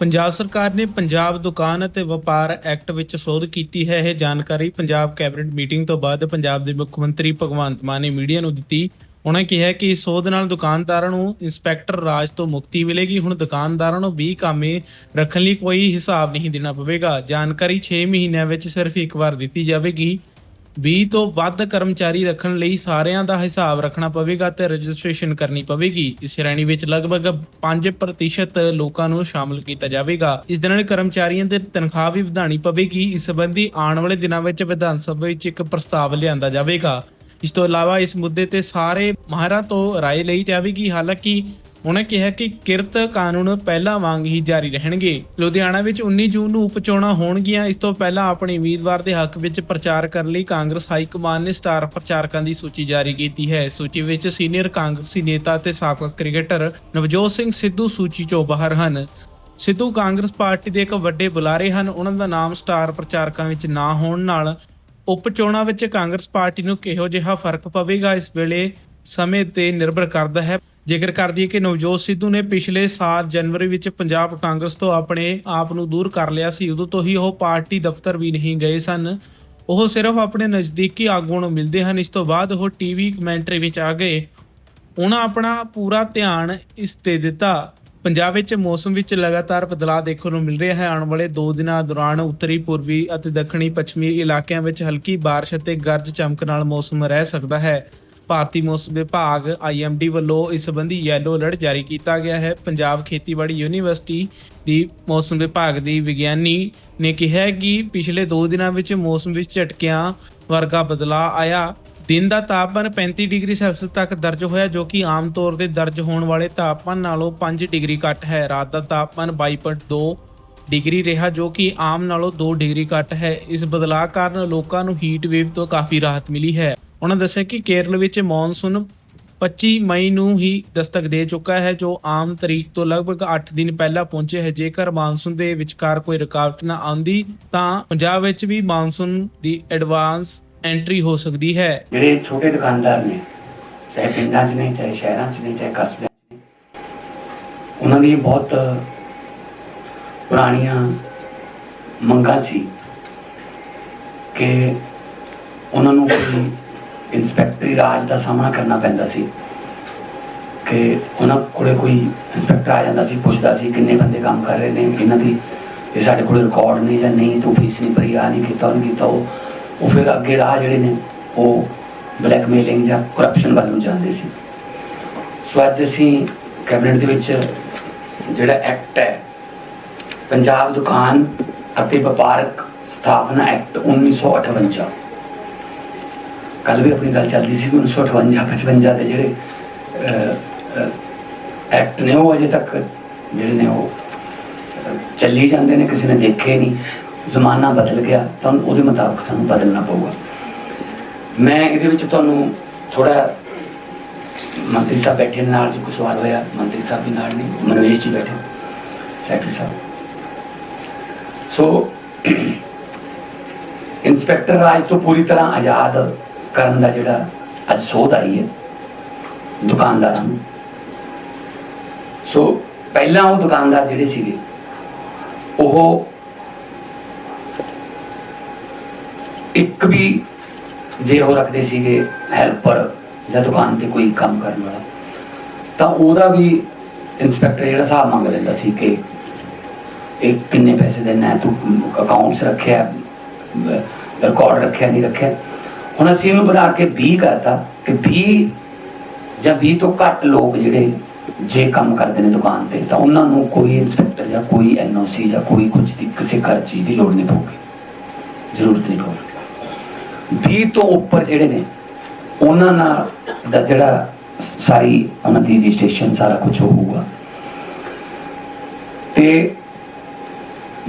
ਪੰਜਾਬ ਸਰਕਾਰ ਨੇ ਪੰਜਾਬ ਦੁਕਾਨ ਅਤੇ ਵਪਾਰ ਐਕਟ ਵਿੱਚ ਸੋਧ ਕੀਤੀ ਹੈ। ਇਹ ਜਾਣਕਾਰੀ ਪੰਜਾਬ ਕੈਬਨਿਟ ਮੀਟਿੰਗ ਤੋਂ ਬਾਅਦ ਪੰਜਾਬ ਦੇ ਮੁੱਖ ਮੰਤਰੀ ਭਗਵੰਤ ਮਾਨ ਨੇ ਮੀਡੀਆ ਨੂੰ ਦਿੱਤੀ। ਉਹਨਾਂ ਕਿਹਾ ਕਿ ਇਸ ਸੋਧ ਨਾਲ ਦੁਕਾਨਦਾਰਾਂ ਨੂੰ ਇੰਸਪੈਕਟਰ ਰਾਜ ਤੋਂ ਮੁਕਤੀ ਮਿਲੇਗੀ। ਹੁਣ ਦੁਕਾਨਦਾਰਾਂ ਨੂੰ 20 ਕਾਮੇ ਰੱਖਣ ਲਈ ਕੋਈ ਹਿਸਾਬ ਨਹੀਂ ਦੇਣਾ ਪਵੇਗਾ। ਜਾਣਕਾਰੀ 6 ਮਹੀਨਿਆਂ ਵਿੱਚ ਸਿਰਫ ਇੱਕ ਵਾਰ ਦਿੱਤੀ ਜਾਵੇਗੀ। 20 ਤੋਂ ਵੱਧ ਕਰਮਚਾਰੀ ਰੱਖਣ ਲਈ ਸਾਰਿਆਂ ਦਾ ਹਿਸਾਬ ਰੱਖਣਾ ਪਵੇਗਾ ਤੇ ਰਜਿਸਟ੍ਰੇਸ਼ਨ ਕਰਨੀ ਪਵੇਗੀ ਇਸ ਸ਼੍ਰੇਣੀ ਵਿੱਚ ਲਗਭਗ 5% ਲੋਕਾਂ ਨੂੰ ਸ਼ਾਮਲ ਕੀਤਾ ਜਾਵੇਗਾ ਇਸ ਦੇ ਨਾਲ ਕਰਮਚਾਰੀਆਂ ਦੇ ਤਨਖਾਹ ਵੀ ਵਧਾਣੀ ਪਵੇਗੀ ਇਸ ਸੰਬੰਧੀ ਆਉਣ ਵਾਲੇ ਦਿਨਾਂ ਵਿੱਚ ਵਿਧਾਨ ਸਭਾ ਵਿੱਚ ਇੱਕ ਪ੍ਰਸਤਾਵ ਲਿਆਂਦਾ ਜਾਵੇਗਾ ਇਸ ਤੋਂ ਇਲਾਵਾ ਇਸ ਮੁੱਦੇ ਤੇ ਸਾਰੇ ਮਾਹਰਾਂ ਤੋਂ رائے ਲਈ ਜਾਵੇਗੀ ਹਾਲਾਂਕਿ ਉਹਨਾਂ ਕਿਹਾ ਕਿ ਕਿਰਤ ਕਾਨੂੰਨ ਪਹਿਲਾਂ ਵਾਂਗ ਹੀ ਜਾਰੀ ਰਹਿਣਗੇ। ਲੁਧਿਆਣਾ ਵਿੱਚ 19 ਜੂਨ ਨੂੰ ਉਪਚੋਣਾਂ ਹੋਣਗੀਆਂ। ਇਸ ਤੋਂ ਪਹਿਲਾਂ ਆਪਣੇ ਉਮੀਦਵਾਰ ਦੇ ਹੱਕ ਵਿੱਚ ਪ੍ਰਚਾਰ ਕਰਨ ਲਈ ਕਾਂਗਰਸ ਹਾਈ ਕਮਾਨ ਨੇ ਸਟਾਰ ਪ੍ਰਚਾਰਕਾਂ ਦੀ ਸੂਚੀ ਜਾਰੀ ਕੀਤੀ ਹੈ। ਸੂਚੀ ਵਿੱਚ ਸੀਨੀਅਰ ਕਾਂਗਰਸੀ ਨੇਤਾ ਅਤੇ ਸਾਬਕਾ ਕ੍ਰਿਕਟਰ ਨਵਜੋਤ ਸਿੰਘ ਸਿੱਧੂ ਸੂਚੀ ਚੋਂ ਬਾਹਰ ਹਨ। ਸਿੱਧੂ ਕਾਂਗਰਸ ਪਾਰਟੀ ਦੇ ਇੱਕ ਵੱਡੇ ਬੁਲਾਰੇ ਹਨ। ਉਹਨਾਂ ਦਾ ਨਾਮ ਸਟਾਰ ਪ੍ਰਚਾਰਕਾਂ ਵਿੱਚ ਨਾ ਹੋਣ ਨਾਲ ਉਪ ਚੋਣਾਂ ਵਿੱਚ ਕਾਂਗਰਸ ਪਾਰਟੀ ਨੂੰ ਕਿਹੋ ਜਿਹਾ ਫ਼ਰਕ ਪਵੇਗਾ ਇਸ ਵੇਲੇ ਸਮੇਂ ਤੇ ਨਿਰਭਰ ਕਰਦਾ ਹੈ। ਜ਼ਿਕਰ ਕਰ ਦਈਏ ਕਿ ਨਵਜੋਤ ਸਿੱਧੂ ਨੇ ਪਿਛਲੇ ਸਾਲ ਜਨਵਰੀ ਵਿੱਚ ਪੰਜਾਬ ਕਾਂਗਰਸ ਤੋਂ ਆਪਣੇ ਆਪ ਨੂੰ ਦੂਰ ਕਰ ਲਿਆ ਸੀ ਉਦੋਂ ਤੋਂ ਹੀ ਉਹ ਪਾਰਟੀ ਦਫ਼ਤਰ ਵੀ ਨਹੀਂ ਗਏ ਸਨ ਉਹ ਸਿਰਫ ਆਪਣੇ ਨਜ਼ਦੀਕੀ ਆਗੂਆਂ ਨੂੰ ਮਿਲਦੇ ਹਨ ਇਸ ਤੋਂ ਬਾਅਦ ਉਹ ਟੀਵੀ ਕਮੈਂਟਰੀ ਵਿੱਚ ਆ ਗਏ ਉਹਨਾਂ ਆਪਣਾ ਪੂਰਾ ਧਿਆਨ ਇਸ ਤੇ ਦਿੱਤਾ ਪੰਜਾਬ ਵਿੱਚ ਮੌਸਮ ਵਿੱਚ ਲਗਾਤਾਰ ਬਦਲਾਅ ਦੇਖਣ ਨੂੰ ਮਿਲ ਰਿਹਾ ਹੈ ਆਉਣ ਵਾਲੇ 2 ਦਿਨਾਂ ਦੌਰਾਨ ਉੱਤਰੀ ਪੂਰਬੀ ਅਤੇ ਦੱਖਣੀ ਪੱਛਮੀ ਇਲਾਕਿਆਂ ਵਿੱਚ ਹਲਕੀ بارش ਅਤੇ ਗਰਜ ਚਮਕ ਨਾਲ ਮੌਸਮ ਰਹਿ ਸਕਦਾ ਹੈ ਭਾਰਤੀ ਮੌਸਮ ਵਿਭਾਗ ਆਈਐਮਡੀ ਵੱਲੋਂ ਇਸ ਸੰਬੰਧੀ ਯੈਲੋ ਅਲਰਟ ਜਾਰੀ ਕੀਤਾ ਗਿਆ ਹੈ। ਪੰਜਾਬ ਖੇਤੀਬਾੜੀ ਯੂਨੀਵਰਸਿਟੀ ਦੀ ਮੌਸਮ ਵਿਭਾਗ ਦੀ ਵਿਗਿਆਨੀ ਨੇ ਕਿਹਾ ਕਿ ਪਿਛਲੇ 2 ਦਿਨਾਂ ਵਿੱਚ ਮੌਸਮ ਵਿੱਚ ਝਟਕਿਆਂ ਵਰਗਾ ਬਦਲਾਅ ਆਇਆ। ਦਿਨ ਦਾ ਤਾਪਮਾਨ 35 ਡਿਗਰੀ ਸੈਲਸੀਅਸ ਤੱਕ ਦਰਜ ਹੋਇਆ, ਜੋ ਕਿ ਆਮ ਤੌਰ ਤੇ ਦਰਜ ਹੋਣ ਵਾਲੇ ਤਾਪਮਾਨ ਨਾਲੋਂ 5 ਡਿਗਰੀ ਘੱਟ ਹੈ। ਰਾਤ ਦਾ ਤਾਪਮਾਨ 22.2 ਡਿਗਰੀ ਰਿਹਾ, ਜੋ ਕਿ ਆਮ ਨਾਲੋਂ 2 ਡਿਗਰੀ ਘੱਟ ਹੈ। ਇਸ ਬਦਲਾਅ ਕਾਰਨ ਲੋਕਾਂ ਨੂੰ ਹੀਟ ਵੇਵ ਤੋਂ ਕਾਫੀ ਰਾਹਤ ਮਿਲੀ ਹੈ। ਉਹਨਾਂ ਦੱਸਿਆ ਕਿ ਕੇਰਲ ਵਿੱਚ ਮੌਨਸੂਨ 25 ਮਈ ਨੂੰ ਹੀ ਦਸਤਕ ਦੇ ਚੁੱਕਾ ਹੈ, ਜੋ ਆਮ ਤਰੀਕ ਤੋਂ ਲਗਭਗ 8 ਦਿਨ ਪਹਿਲਾਂ ਪਹੁੰਚੇ ਹੈ। ਜੇਕਰ ਮਾਨਸੂਨ ਦੇ ਵਿਚਕਾਰ ਕੋਈ ਰੁਕਾਵਟ ਨਾ ਆਉਂਦੀ, ਤਾਂ ਪੰਜਾਬ ਵਿੱਚ ਵੀ ਮਾਨਸੂਨ ਦੀ ਐਡਵਾਂਸ ਐਂਟਰੀ ਹੋ ਸਕਦੀ ਹੈ। ਜਿਹੜੇ ਛੋਟੇ ਦੁਕਾਨਦਾਰ ਨੇ, ਚਾਹੇ ਪਿੰਡਾਂ 'ਚ ਨੇ, ਚਾਹੇ ਸ਼ਹਿਰਾਂ 'ਚ ਨੇ, ਚਾਹੇ ਕਸਬਿਆਂ 'ਚ ਉਹਨਾਂ ਦੀ ਬਹੁਤ ਪੁਰਾਣੀਆਂ ਮੰਗਾਂ ਸੀ ਕਿ ਉਹਨਾਂ ਨੂੰ ਕੋਈ ਇਨਸਪੈਕਟਰੀ ਰਾਜ ਦਾ ਸਾਹਮਣਾ ਕਰਨਾ ਪੈਂਦਾ ਸੀ। ਕਿ ਉਹਨਾਂ ਕੋਲੇ ਕੋਈ ਇਨਸਪੈਕਟਰ ਆ ਜਾਂਦਾ ਸੀ, ਪੁੱਛਦਾ ਸੀ ਕਿੰਨੇ ਬੰਦੇ ਕੰਮ ਕਰ ਰਹੇ ਨੇ ਇਹਨਾਂ ਦੀ ਇਹ ਸਾਡੇ ਕੋਲ ਰਿਕਾਰਡ ਨਹੀਂ ਜਾਂ ਨਹੀਂ, ਤੂੰ ਫੀਸ ਨਹੀਂ ਭਰੀ ਆ ਨਹੀਂ ਕੀਤਾ, ਉਹ ਨਹੀਂ ਕੀਤਾ, ਉਹ ਉਹ ਫਿਰ ਅੱਗੇ ਰਾਹ ਜਿਹੜੇ ਨੇ, ਉਹ ਬਲੈਕਮੇਲਿੰਗ ਜਾਂ ਕਰਪਸ਼ਨ ਵੱਲ ਨੂੰ ਜਾਂਦੇ ਸੀ। ਸੋ ਅੱਜ ਅਸੀਂ ਕੈਬਨਿਟ ਦੇ ਵਿੱਚ ਜਿਹੜਾ ਐਕਟ ਹੈ, ਪੰਜਾਬ ਦੁਕਾਨ ਅਤੇ ਵਪਾਰਕ ਸਥਾਪਨਾ ਐਕਟ 1958 ਕੱਲ ਵੀ ਆਪਣੀ ਗੱਲ ਚੱਲਦੀ ਸੀ ਕਿ 1958 55 ਦੇ ਜਿਹੜੇ ਐਕਟ ਨੇ ਉਹ ਅਜੇ ਤੱਕ ਜਿਹੜੇ ਨੇ ਉਹ ਚੱਲੀ ਜਾਂਦੇ ਨੇ, ਕਿਸੇ ਨੇ ਦੇਖੇ ਨਹੀਂ, ਜ਼ਮਾਨਾ ਬਦਲ ਗਿਆ, ਤਾਂ ਉਹਦੇ ਮੁਤਾਬਕ ਸਾਨੂੰ ਬਦਲਣਾ ਪਊਗਾ। ਮੈਂ ਇਹਦੇ ਵਿੱਚ ਤੁਹਾਨੂੰ ਥੋੜਾ ਮੰਤਰੀ ਸਾਹਿਬ ਬੈਠੇ ਨੇ, ਨਾਲ ਜੋ ਕੁਝ ਸਵਾਲ ਹੋਇਆ, ਮੰਤਰੀ ਸਾਹਿਬ ਵੀ ਨਾਲ ਨੇ, ਮਨਵੇਸ਼ ਜੀ ਬੈਠੇ, ਸੈਕਟਰੀ ਸਾਹਿਬ। ਸੋ ਇੰਸਪੈਕਟਰ ਰਾਜ ਤੋਂ ਪੂਰੀ ਤਰ੍ਹਾਂ ਆਜ਼ਾਦ ਕਰਨ ਦਾ ਜਿਹੜਾ ਅੱਜ ਸੋਧ ਆਈ ਹੈ, ਦੁਕਾਨਦਾਰਾਂ ਨੂੰ। ਸੋ ਪਹਿਲਾਂ ਉਹ ਦੁਕਾਨਦਾਰ ਜਿਹੜੇ ਸੀਗੇ, ਉਹ ਇੱਕ ਵੀ ਜੇ ਉਹ ਰੱਖਦੇ ਸੀਗੇ ਹੈਲਪਰ ਜਾਂ ਦੁਕਾਨ ਤੇ ਕੋਈ ਕੰਮ ਕਰਨ ਵਾਲਾ। ਤਾਂ ਉਹਦਾ ਵੀ ਇੰਸਪੈਕਟਰ ਜਿਹੜਾ ਹਿਸਾਬ ਮੰਗ ਲੈਂਦਾ ਸੀ ਕਿ ਇਹ ਕਿੰਨੇ ਪੈਸੇ ਦੇਣਾ ਤੂੰ ਅਕਾਊਂਟਸ ਰੱਖਿਆ ਰਿਕਾਰਡ ਰੱਖਿਆ, ਨਹੀਂ ਰੱਖਿਆ। ਹੁਣ ਅਸੀਂ ਇਹਨੂੰ ਬਣਾ ਕੇ 20 ਕਰਤਾ ਕਿ 20 ਜਾਂ 20 ਤੋਂ ਘੱਟ ਲੋਕ ਜਿਹੜੇ ਜੇ ਕੰਮ ਕਰਦੇ ਨੇ ਦੁਕਾਨ ਤੇ, ਤਾਂ ਉਹਨਾਂ ਨੂੰ ਕੋਈ ਇੰਸਪੈਕਟਰ ਜਾਂ ਕੋਈ ਐਨਓਸੀ ਜਾਂ ਕੋਈ ਕੁਝ ਦੀ ਕਿਸੇ ਕਰ ਚੀਜ਼ ਦੀ ਲੋੜ ਨਹੀਂ ਪਊਗੀ। ਜ਼ਰੂਰਤ ਨਹੀਂ ਪਊਗੀ। 20 ਤੋਂ ਉੱਪਰ ਜਿਹੜੇ ਨੇ, ਉਹਨਾਂ ਨਾਲ ਦਾ ਜਿਹੜਾ ਸਾਰੀ ਉਹਨਾਂ ਦੀ ਰਜਿਸਟ੍ਰੇਸ਼ਨ ਸਾਰਾ ਕੁਝ ਹੋਊਗਾ। ਤੇ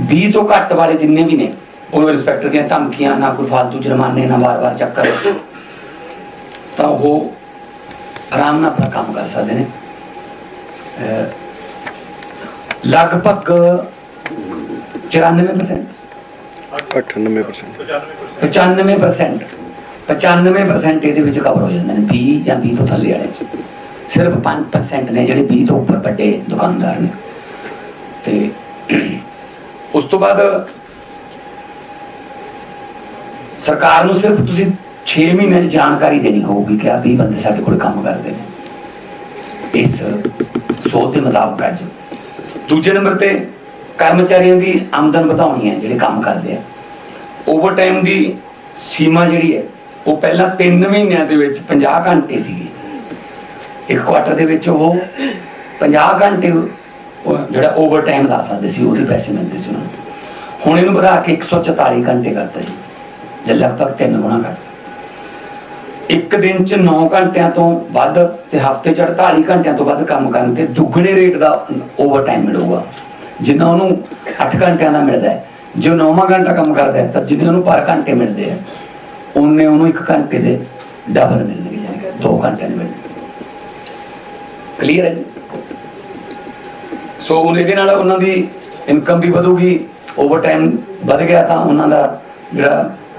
20 ਤੋਂ ਘੱਟ ਵਾਲੇ ਜਿੰਨੇ ਵੀ ਨੇ ਉਹ ਇੰਸਪੈਕਟਰ ਦੀਆਂ ਧਮਕੀਆਂ ਨਾ ਕੋਈ ਫालतू ਜੁਰਮਾਨੇ ਨਾ ਵਾਰ-ਵਾਰ ਚੱਕਰ। ਤਾਂ ਉਹ ਆਰਾਮ ਨਾਲ ਆਪਣਾ ਕੰਮ ਕਰ ਸਕਦੇ ਨੇ। ਲਗਭਗ 94% 98% 95% 95% ਇਹਦੇ ਵਿੱਚ ਕਵਰ ਹੋ ਜਾਂਦੇ ਨੇ 20 ਜਾਂ 20 ਤੋਂ ਥੱਲੇ ਵਾਲੇ ਸਿਰਫ 5% ਨੇ ਜਿਹੜੇ 20 ਤੋਂ ਉੱਪਰ ਵੱਡੇ ਦੁਕਾਨਦਾਰ ਨੇ। ਤੇ ਬਾਅਦ ਸਰਕਾਰ ਨੂੰ ਸਿਰਫ ਤੁਸੀਂ 6 ਮਹੀਨੇ ਦੀ ਜਾਣਕਾਰੀ ਦੇਣੀ ਹੋਊਗੀ ਕਿ ਆ 20 ਬੰਦੇ ਸਾਡੇ ਕੋਲ ਕੰਮ ਕਰਦੇ ਨੇ। ਇਸ ਸੋਧ ਦੇ ਮੁਤਾਬਕ ਅੱਜ ਦੂਜੇ ਨੰਬਰ ਤੇ ਕਰਮਚਾਰੀਆਂ ਦੀ ਆਮਦਨ ਵਧਾਉਣੀ ਹੈ, ਜਿਹੜੇ ਕੰਮ ਕਰਦੇ ਆ। ਓਵਰਟਾਈਮ ਦੀ ਸੀਮਾ ਜਿਹੜੀ ਹੈ, ਉਹ ਪਹਿਲਾਂ 3 ਮਹੀਨਿਆਂ ਦੇ ਵਿੱਚ 50 ਘੰਟੇ ਸੀਗੀ। ਇੱਕ ਕੁਆਟਰ ਦੇ ਵਿੱਚ ਉਹ 50 ਘੰਟੇ ਜਿਹੜਾ ਓਵਰਟਾਈਮ ਲਾ ਸਕਦੇ ਸੀ, ਉਹਦੇ ਪੈਸੇ ਮਿਲਦੇ ਸੀ ਉਹਨਾਂ ਨੂੰ। ਹੁਣ ਇਹਨੂੰ ਵਧਾ ਕੇ 144 ਘੰਟੇ ਕਰਤਾ ਜੀ। ਜੇ ਲਗਭਗ ਤਿੰਨ ਗੁਣਾ ਕਰ ਇੱਕ ਦਿਨ ਚ 9 ਘੰਟਿਆਂ ਤੋਂ ਵੱਧ ਤੇ ਹਫ਼ਤੇ ਚ 48 ਘੰਟਿਆਂ ਤੋਂ ਵੱਧ ਕੰਮ ਕਰਨ ਤੇ ਦੁੱਗਣੇ ਰੇਟ ਦਾ ਓਵਰ ਟਾਈਮ ਮਿਲੂਗਾ। ਜਿੰਨਾ ਉਹਨੂੰ 8 ਘੰਟਿਆਂ ਦਾ ਮਿਲਦਾ ਹੈ। ਜੋ 9ਵਾਂ ਘੰਟਾ ਕੰਮ ਕਰਦਾ ਹੈ, ਤਾਂ ਜਿੰਨੇ ਉਹਨੂੰ ਪਰ ਘੰਟੇ ਮਿਲਦੇ ਆ, ਉਹਨੇ ਉਹਨੂੰ ਇੱਕ ਘੰਟੇ ਦੇ ਡਬਲ ਮਿਲਣਗੇ, ਯਾਨੀ 2 ਘੰਟੇ ਮਿਲਣਗੇ। ਕਲੀਅਰ ਹੈ ਜੀ? ਸੋ ਹੁਣ ਇਹਦੇ ਨਾਲ ਉਹਨਾਂ ਦੀ ਇਨਕਮ ਵੀ ਵਧੂਗੀ ਓਵਰ ਟਾਈਮ ਵਧ ਗਿਆ ਤਾਂ ਉਹਨਾਂ ਦਾ ਜਿਹੜਾ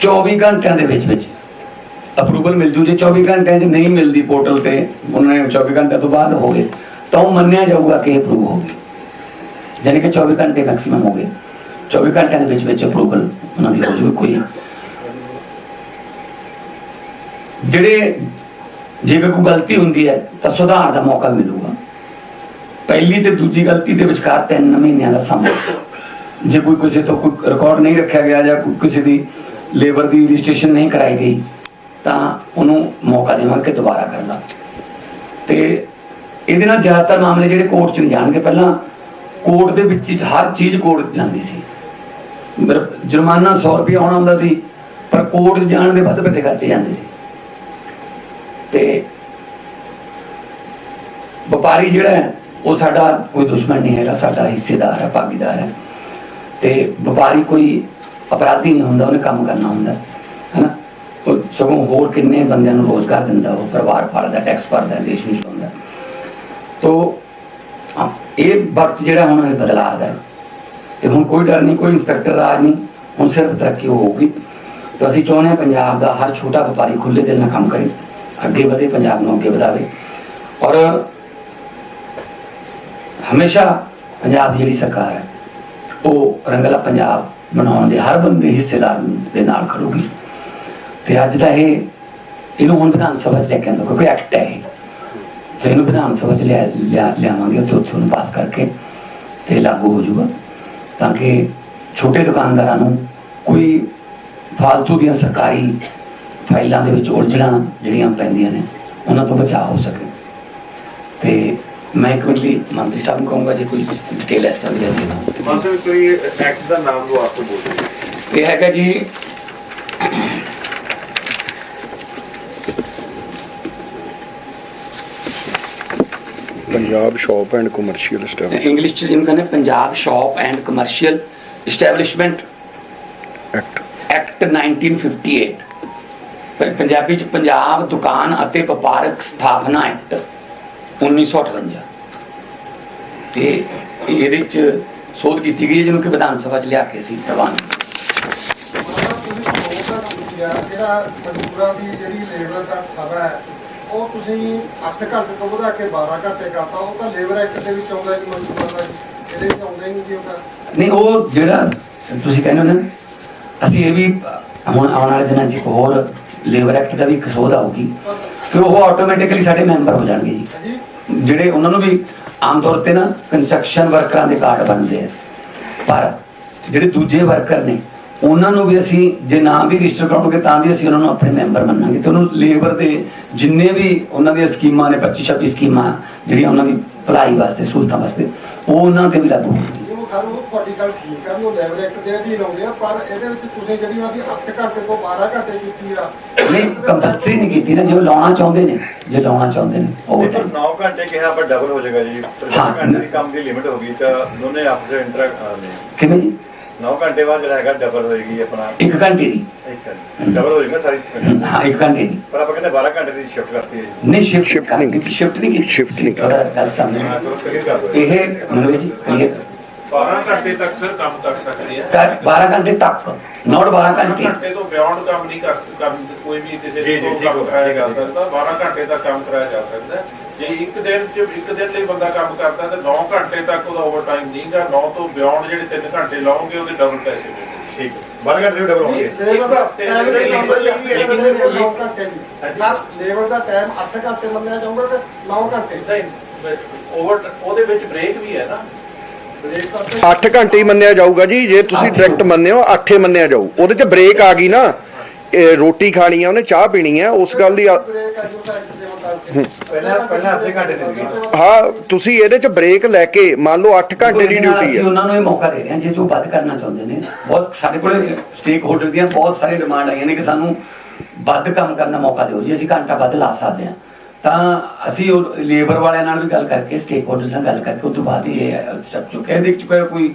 24 ਘੰਟਿਆਂ ਦੇ ਵਿੱਚ ਵਿੱਚ ਅਪਰੂਵਲ ਮਿਲ ਜੂ। ਜੇ 24 ਘੰਟਿਆਂ 'ਚ ਨਹੀਂ ਮਿਲਦੀ ਪੋਰਟਲ ਤੇ, ਉਹਨਾਂ ਨੇ 24 ਘੰਟਿਆਂ ਤੋਂ ਬਾਅਦ ਹੋਵੇ ਤਾਂ ਉਹ ਮੰਨਿਆ ਜਾਊਗਾ ਕਿ ਅਪਰੂਵ ਹੋ ਗਈ ਜਾਣੀ ਕਿ 24 ਘੰਟੇ ਮੈਕਸਿਮਮ ਹੋ ਗਏ। 24 ਘੰਟਿਆਂ ਦੇ ਵਿੱਚ ਵਿੱਚ ਅਪਰੂਵਲ ਉਹਨਾਂ ਦੀ ਹੋ ਜੂ ਕੋਈ ਜਿਹੜੇ ਜੇਕਰ ਕੋਈ ਗਲਤੀ ਹੁੰਦੀ ਹੈ, ਤਾਂ ਸੁਧਾਰ ਦਾ ਮੌਕਾ ਮਿਲੂਗਾ। ਪਹਿਲੀ ਤੇ ਦੂਜੀ ਗਲਤੀ ਦੇ ਵਿਚਕਾਰ ਤਿੰਨ ਮਹੀਨਿਆਂ ਦਾ ਸਮਾਂ। ਜੇ ਕੋਈ ਕਿਸੇ ਤੋਂ ਕੋਈ ਰਿਕਾਰਡ ਨਹੀਂ ਰੱਖਿਆ ਗਿਆ ਜਾਂ ਕਿਸੇ ਦੀ ਲੇਬਰ ਦੀ ਰਜਿਸਟ੍ਰੇਸ਼ਨ ਨਹੀਂ ਕਰਾਈ ਗਈ, ਤਾਂ ਉਹਨੂੰ ਮੌਕਾ ਦੇਵਾਂਗੇ ਕਿ ਦੁਬਾਰਾ ਕਰ ਲਾ ਤੇ ਇਹਦੇ ਨਾਲ ਜ਼ਿਆਦਾਤਰ ਮਾਮਲੇ ਜਿਹੜੇ ਕੋਰਟ 'ਚ ਨਹੀਂ ਜਾਣਗੇ, ਪਹਿਲਾਂ ਕੋਰਟ ਦੇ ਵਿੱਚ ਹਰ ਚੀਜ਼ ਕੋਰਟ ਜਾਂਦੀ ਸੀ। ਜੁਰਮਾਨਾ 100 ਰੁਪਏ ਆਉਣਾ ਹੁੰਦਾ ਸੀ, ਪਰ ਕੋਰਟ ਜਾਣ ਦੇ ਵੱਧ ਪੈਸੇ ਖਰਚੇ ਜਾਂਦੇ ਸੀ। ਤੇ ਵਪਾਰੀ ਜਿਹੜਾ ਹੈ, ਉਹ ਸਾਡਾ ਕੋਈ ਦੁਸ਼ਮਣ ਨਹੀਂ ਹੈਗਾ, ਸਾਡਾ ਹਿੱਸੇਦਾਰ ਹੈ, ਭਾਗੀਦਾਰ ਹੈ। ਤੇ ਵਪਾਰੀ ਕੋਈ ਅਪਰਾਧੀ ਨਹੀਂ ਹੁੰਦਾ, ਉਹਨੇ ਕੰਮ ਕਰਨਾ ਹੁੰਦਾ। ਹੈਨਾ? ਉਹ ਸਗੋਂ ਹੋਰ ਕਿੰਨੇ ਬੰਦਿਆਂ ਨੂੰ ਰੋਜ਼ਗਾਰ ਦਿੰਦਾ, ਉਹ ਪਰਿਵਾਰ ਪਾਲਦਾ ਟੈਕਸ ਭਰਦਾ, ਦੇਸ਼ ਨੂੰ ਚਲਾਉਂਦਾ। ਤੋ ਇਹ ਵਕਤ ਜਿਹੜਾ ਹੁਣ ਇਹ ਬਦਲਾਅ ਦਾ ਹੈ। ਤੇ ਹੁਣ ਕੋਈ ਡਰ ਨਹੀਂ, ਕੋਈ ਇੰਸਪੈਕਟਰ ਰਾਜ ਨਹੀਂ, ਹੁਣ ਸਿਰਫ ਤਰੱਕੀ ਹੋਊਗੀ। ਤਾਂ ਅਸੀਂ ਚਾਹੁੰਦੇ ਹਾਂ ਪੰਜਾਬ ਦਾ ਹਰ ਛੋਟਾ ਵਪਾਰੀ ਖੁੱਲੇ ਦਿਲ ਨਾਲ ਕੰਮ ਕਰੇ, ਅੱਗੇ ਵਧੇ, ਪੰਜਾਬ ਨੂੰ ਅੱਗੇ ਵਧਾਵੇ। ਔਰ ਹਮੇਸ਼ਾ ਪੰਜਾਬ ਦੀ ਜਿਹੜੀ ਸਰਕਾਰ ਹੈ, ਉਹ ਰੰਗਲਾ ਪੰਜਾਬ ਬਣਾਉਣ ਦੇ ਹਰ ਬੰਦੇ ਹਿੱਸੇਦਾਰ ਦੇ ਨਾਲ ਖੜੂਗੀ। ਤੇ ਅੱਜ ਦਾ ਇਹ, ਇਹਨੂੰ ਹੁਣ ਵਿਧਾਨ ਸਭਾ 'ਚ ਲੈ ਕੇ ਆਉਂਦਾ, ਕਿਉਂਕਿ ਐਕਟ ਹੈ ਇਹ। ਤੇ ਇਹਨੂੰ ਵਿਧਾਨ ਸਭਾ 'ਚ ਲਿਆ, ਲਿਆ- ਲਿਆਵਾਂਗੇ ਤੇ ਉੱਥੋਂ ਉਹਨੂੰ ਪਾਸ ਕਰਕੇ ਤੇ ਲਾਗੂ ਹੋ ਜਾਊਗਾ। ਤਾਂ ਕਿ ਛੋਟੇ ਦੁਕਾਨਦਾਰਾਂ ਨੂੰ ਕੋਈ ਫਾਲਤੂ ਦੀਆਂ ਸਰਕਾਰੀ ਫਾਈਲਾਂ ਦੇ ਵਿੱਚ ਉਲਝਣਾ ਜਿਹੜੀਆਂ ਪੈਂਦੀਆਂ ਨੇ, ਉਹਨਾਂ ਤੋਂ ਬਚਾਅ ਹੋ ਸਕੇ। ਤੇ ਮੈਂ ਇੱਕ ਮਿੰਟ ਲਈ ਮੰਤਰੀ ਸਾਹਿਬ ਨੂੰ ਕਹੂੰਗਾ ਜੇ ਕੋਈ ਡਿਟੇਲ ਇਸ ਤਰ੍ਹਾਂ ਦੀ ਹੈ ਤਾਂ ਮਾਸਟਰ ਕੋਈ ਐਕਟ ਦਾ ਨਾਮ ਲੋ ਆਪਕੋ ਬੋਲ ਇਹ ਹੈਗਾ ਜੀ Punjab shop and commercial staff English ਚ ਜਿਹਨੂੰ ਕਹਿੰਦੇ Punjab shop and commercial establishment act act 1958 ਪਰ ਪੰਜਾਬੀ ਚ ਪੰਜਾਬ ਦੁਕਾਨ ਅਤੇ ਵਪਾਰਕ ਸਥਾਪਨਾ ਐਕਟ 1958 ਤੇ ਇਹਦੇ ਚ ਸੋਧ ਕੀਤੀ ਗਈ ਹੈ, ਜਿਹਨੂੰ ਕਿ ਵਿਧਾਨ ਸਭਾ ਚ ਲਿਆ ਕੇ ਸੀ ਪ੍ਰਵਾਨ। ਜਿਹੜਾ ਮਜ਼ਦੂਰਾਂ ਦੀ ਜਿਹੜੀ ਲੇਬਰ ਦਾ ਸਭਾ ਹੈ ਉਹ ਤੁਸੀਂ 8 ਘੰਟੇ ਤੋਂ ਵਧਾ ਕੇ 12 ਘੰਟੇ ਕਰਤਾ ਉਹ ਤਾਂ ਲੇਬਰ ਐਕਟ ਦੇ ਵਿੱਚ ਆਉਂਦਾ ਹੈ ਮਜ਼ਦੂਰਾਂ ਦਾ ਇਹਦੇ ਵਿੱਚ ਆਉਂਦਾ ਹੀ ਨਹੀਂ ਜੀ ਉਹ ਨਹੀਂ ਉਹ ਜਿਹੜਾ ਤੁਸੀਂ ਕਹਿੰਦੇ ਹੋ ਨਾ, ਅਸੀਂ ਇਹ ਵੀ ਹੁਣ ਆਉਣ ਵਾਲੇ ਦਿਨਾਂ 'ਚ ਇੱਕ ਹੋਰ ਲੇਬਰ ਐਕਟ ਦਾ ਵੀ ਇੱਕ ਸੋਧ ਆਊਗੀ। ਕਿ ਉਹ ਆਟੋਮੈਟਿਕਲੀ ਸਾਡੇ ਮੈਂਬਰ ਹੋ ਜਾਣਗੇ ਜੀ। ਜਿਹੜੇ ਉਹਨਾਂ ਨੂੰ ਵੀ ਆਮ ਤੌਰ ਤੇ ਨਾ ਕੰਸਟਰਕਸ਼ਨ ਵਰਕਰਾਂ ਦੇ ਕਾਰਡ ਬਣਦੇ ਆ। ਪਰ ਜਿਹੜੇ ਦੂਜੇ ਵਰਕਰ ਨੇ ਉਹਨਾਂ ਨੂੰ ਵੀ ਅਸੀਂ ਜੇ ਨਾ ਵੀ ਰਜਿਸਟਰ ਕਰਾਂਗੇ ਤਾਂ ਵੀ ਅਸੀਂ ਉਹਨਾਂ ਨੂੰ ਆਪਣੇ ਮੈਂਬਰ ਮੰਨਾਂਗੇ। ਤੇ ਉਹਨੂੰ ਲੇਬਰ ਦੇ ਜਿੰਨੇ ਵੀ ਉਹਨਾਂ ਦੀਆਂ ਸਕੀਮਾਂ ਨੇ 25 26 ਸਕੀਮਾਂ ਜਿਹੜੀਆਂ ਉਹਨਾਂ ਦੀ ਭਲਾਈ ਵਾਸਤੇ ਸਹੂਲਤਾਂ ਵਾਸਤੇ ਉਹ ਉਹਨਾਂ ਤੇ ਵੀ ਲਾਗੂ ਹੋਣਗੀਆਂ। ਉਹ ਖਰ ਉਹ ਤੁਹਾਡੀ ਗੱਲ ਠੀਕ ਹੈ ਵੀ ਉਹ ਲੇਬਰ ਐਕਟ ਦੇ ਅਧੀਨ ਆਉਂਦੇ ਆ ਪਰ ਇਹਦੇ ਵਿੱਚ ਤੁਸੀਂ ਜਿਹੜੀ ਉਹਨਾਂ ਦੀ 8 ਘੰਟੇ ਤੋਂ 12 ਘੰਟੇ ਕੀਤੀ ਆ ਨਹੀਂ ਕੰਪਲਸਰੀ ਨਹੀਂ ਕੀਤੀ ਨਾ ਜੇ ਉਹ ਲਾਉਣਾ ਚਾਹੁੰਦੇ ਨੇ ਜੇ ਲਾਉਣਾ ਚਾਹੁੰਦੇ ਨੇ ਉਹ ਨਹੀਂ ਪਰ 9 ਘੰਟੇ ਕਿਹਾ ਪਰ ਡਬਲ ਹੋ ਜਾਏਗਾ ਜੀ ਪਰ ਹਾਂ। 10 ਘੰਟੇ ਦੀ ਕੰਮ ਦੀ ਲਿਮਿਟ ਹੋਗੀ ਤਾਂ ਦੋਨੇ ਆਪਸ ਵਿੱਚ ਇੰਟਰੈਕਟ ਕਿਵੇਂ ਜੀ 9 ਘੰਟੇ ਬਾਅਦ ਜਿਹੜਾ ਹੈਗਾ ਡਬਲ ਹੋਏਗੀ ਆਪਣਾ ਇੱਕ ਘੰਟੇ ਦੀ ਇੱਕ ਡਬਲ ਹੋਏਗੀ ਨਾ ਸਾਰੀ ਹਾਂ ਇੱਕ ਘੰਟੇ ਦੀ ਪਰ ਆਪਾਂ ਕਹਿੰਦੇ 12 ਘੰਟੇ ਦੀ ਸ਼ਿਫਟ ਕਰਤੀ ਹੈ ਜੀ ਨਹੀਂ ਸ਼ਿਫਟ Shift ਨਹੀਂ ਕੀਤੀ। ਸ਼ਿਫਟ ਨਹੀਂ ਕੀਤੀ Shift ਨਹੀਂ ਕੀਤੀ। ਥੋੜਾ ਗੱਲ ਸਮਝ ਹਾਂ ਚਲੋ ਕਲੀਅਰ ਕਰ ਦਿਓ ਇਹ ਮਨੋਜ ਜੀ clear 12 ਘੰਟੇ ਤੱਕ ਸਰ ਕੰਮ ਕਰ ਸਕਦੇ ਆ। ਕਰ 12 ਘੰਟੇ ਤੱਕ ਨੋਟ 12 ਘੰਟੇ। ਘੰਟੇ ਤੋਂ ਬਿਯੋਂਡ ਕੰਮ ਨਹੀਂ ਕਰ ਕੰਮ ਕੋਈ ਵੀ ਕਿਸੇ ਜੀ, ਜੀ, ਤੋਂ ਠੀਕ ਕੰਮ ਹੋ- ਕਰਾਇਆ ਠੀਕ ਜਾ ਹੋ। ਸਕਦਾ 12 ਘੰਟੇ ਤੱਕ ਕੰਮ ਕਰਾਇਆ ਜਾ ਸਕਦਾ। ਹੈ। ਜੇ ਇੱਕ ਦਿਨ ਚ ਇੱਕ ਦਿਨ ਲਈ ਬੰਦਾ ਕੰਮ ਕਰਦਾ ਤਾਂ 9 ਘੰਟੇ ਤੱਕ ਉਹਦਾ ਓਵਰਟਾਈਮ ਨਹੀਂਗਾ 9 ਤੋਂ ਬਿਯੋਂਡ ਜਿਹੜੇ 3 ਘੰਟੇ ਲਾਓਗੇ ਉਹਦੇ ਡਬਲ ਪੈਸੇ ਮਿਲਣਗੇ ਠੀਕ ਹੈ। 12 ਘੰਟੇ ਦੀ ਡਬਲ ਹੋਣਗੇ। ਲੇਬਰ ਦਾ ਟਾਈਮ ਦੇ ਨੰਬਰ ਜਿਹੜੀ ਹੈ 9 ਘੰਟੇ ਦੀ। ਸਰ ਲੇਬਰ ਦਾ ਟਾਈਮ 8 ਘੰਟੇ ਮੰਨਿਆ ਜਾਊਗਾ ਕਿ 9 ਘੰਟੇ। ਨਹੀਂ ਓਵਰ ਉਹਦੇ ਵਿੱਚ ਬ੍ਰੇਕ ਵੀ ਹੈ ਨਾ। 8 ਘੰਟੇ ਹੀ ਮੰਨਿਆ ਜਾਊਗਾ ਜੀ ਜੇ ਤੁਸੀਂ ਡਾਇਰੈਕਟ ਮੰਨਿਓ 8 ਹੀ ਮੰਨਿਆ ਜਾਊ। ਉਹਦੇ 'ਚ ਬ੍ਰੇਕ ਆ ਗਈ ਨਾ ਇਹ ਰੋਟੀ ਖਾਣੀ ਆ ਉਹਨੇ ਚਾਹ ਪੀਣੀ ਆ ਉਸ ਗੱਲ ਦੀ ਪਹਿਲਾਂ- ਪਹਿਲਾਂ ਅੱਧੇ ਘੰਟੇ। ਹਾਂ ਤੁਸੀਂ ਇਹਦੇ 'ਚ ਬ੍ਰੇਕ ਲੈ ਕੇ ਮੰਨ ਲਓ 8 ਘੰਟੇ ਦੀ ਡਿਊਟੀ ਹੈ ਉਹਨਾਂ ਨੂੰ ਇਹ ਮੌਕਾ ਦੇ ਰਹੇ ਹਾਂ ਜੇ ਜੋ ਵੱਧ ਕਰਨਾ ਚਾਹੁੰਦੇ ਨੇ। ਬਹੁਤ ਸਾਡੇ ਕੋਲ ਸਟੇਕ ਹੋਲਡਰ ਦੀਆਂ ਬਹੁਤ ਸਾਰੇ ਡਿਮਾਂਡ ਆਈਆਂ ਨੇ ਕਿ ਸਾਨੂੰ ਵੱਧ ਕੰਮ ਕਰਨ ਦਾ ਮੌਕਾ ਦਿਓ। ਜੀ ਅਸੀਂ ਘੰਟਾ ਵੱਧ ਲਾ ਸਕਦੇ ਹਾਂ ਤਾਂ ਅਸੀਂ ਉਹ ਲੇਬਰ ਵਾਲਿਆਂ ਨਾਲ ਵੀ ਗੱਲ ਕਰਕੇ ਸਟੇਕ ਹੋਲਡਰਸ ਨਾਲ ਗੱਲ ਕਰਕੇ ਉਸ ਤੋਂ ਬਾਅਦ ਹੀ ਇਹ ਸਭ ਜੋ ਕਹਿ ਦੇ ਚੁੱਕਾ ਕੋਈ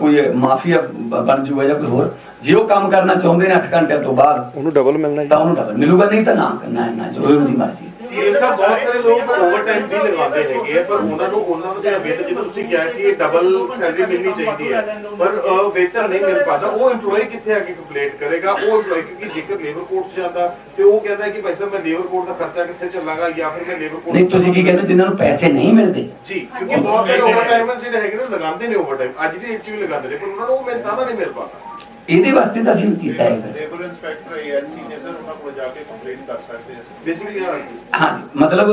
ਕੋਈ ਮਾਫੀਆ ਬਣ ਜੂਗਾ ਜਾਂ ਕੋਈ ਹੋਰ। ਜੇ ਉਹ ਕੰਮ ਕਰਨਾ ਚਾਹੁੰਦੇ ਨੇ 8 ਘੰਟਿਆਂ ਤੋਂ ਬਾਅਦ ਉਹਨੂੰ ਡਬਲ ਮਿਲਣਾ ਤਾਂ ਉਹਨੂੰ ਡਬਲ ਮਿਲੂਗਾ ਨਹੀਂ ਤਾਂ ਨਾ ਕਰਨਾ ਹੈ ਨਾ ਜੋ ਉਹਦੀ ਮਰਜ਼ੀ ਸੀਐਮ ਸਾਹਿਬ ਬਹੁਤ ਸਾਰੇ ਲੋਕ ਓਵਰਟਾਈਮ ਵੀ ਲਗਾਉਂਦੇ ਹੈਗੇ ਆ ਪਰ ਉਹਨਾਂ ਨੂੰ ਉਹਨਾਂ ਨੂੰ ਜਿਹੜਾ ਵੇਤਨ ਜਦੋਂ ਤੁਸੀਂ ਕਿਹਾ ਕਿ ਇਹ ਡਬਲ ਸੈਲਰੀ ਮਿਲਣੀ ਚਾਹੀਦੀ ਹੈ ਪਰ ਵੇਤਨ ਨਹੀਂ ਮਿਲ ਪਾਦਾ ਉਹ EMPLOYE ਕਿੱਥੇ ਆ ਕੇ ਕੰਪਲੇਂਟ ਕਰੇਗਾ? ਉਹ EMPLOYE ਕਿਉਂਕਿ ਜੇਕਰ ਲੇਬਰ ਕੋਰਟ 'ਚ ਜਾਂਦਾ ਤੇ ਉਹ ਕਹਿੰਦਾ ਕਿ ਭਾਈ ਸਾਹਿਬ ਮੈਂ ਲੇਬਰ ਕੋਰਟ ਦਾ ਖਰਚਾ ਕਿੱਥੇ ਚੱਲਾਂਗਾ ਜਾਂ ਫਿਰ ਮੈਂ ਲੇਬਰ ਕੋਰਟ ਨਹੀਂ ਤੁਸੀਂ ਕੀ ਕਹਿੰਦੇ ਜਿਨ੍ਹਾਂ ਨੂੰ ਪੈਸੇ ਨਹੀਂ ਮਿਲਦੇ। ਜੀ ਕਿਉਂਕਿ ਬਹੁਤ ਸਾਰੇ ਓਵਰਟਾਈਮ ਜਿਹੜੇ ਹੈਗੇ ਨੇ ਲਗਾਉਂਦੇ ਨੇ ਓਵਰਟਾਈਮ ਅੱਜ ਦੀ ਡੇਟ 'ਚ ਵੀ ਲਗਾਉਂਦੇ ਨੇ ਪਰ ਉਹਨਾਂ ਨੂੰ ਉਹ ਮਿਲਦਾ ਨਹੀਂ ਮਿਲ ਪਾਦਾ ਇਹਦੇ ਵਾਸਤੇ ਤਾਂ ਅਸੀਂ ਕੀਤਾ ਹੈ। ਲੇਬਰ ਇੰਸਪੈਕਟਰ ਏਐਲਸੀ ਨੇ ਸਰ ਉਹਨਾਂ ਕੋਲ ਜਾ ਕੇ ਕੰਪਲੇਂਟ ਕਰ ਸਕਦੇ ਆ। ਬੇਸਿਕਲੀ ਹਾਂ ਹਾਂਜੀ ਮਤਲਬ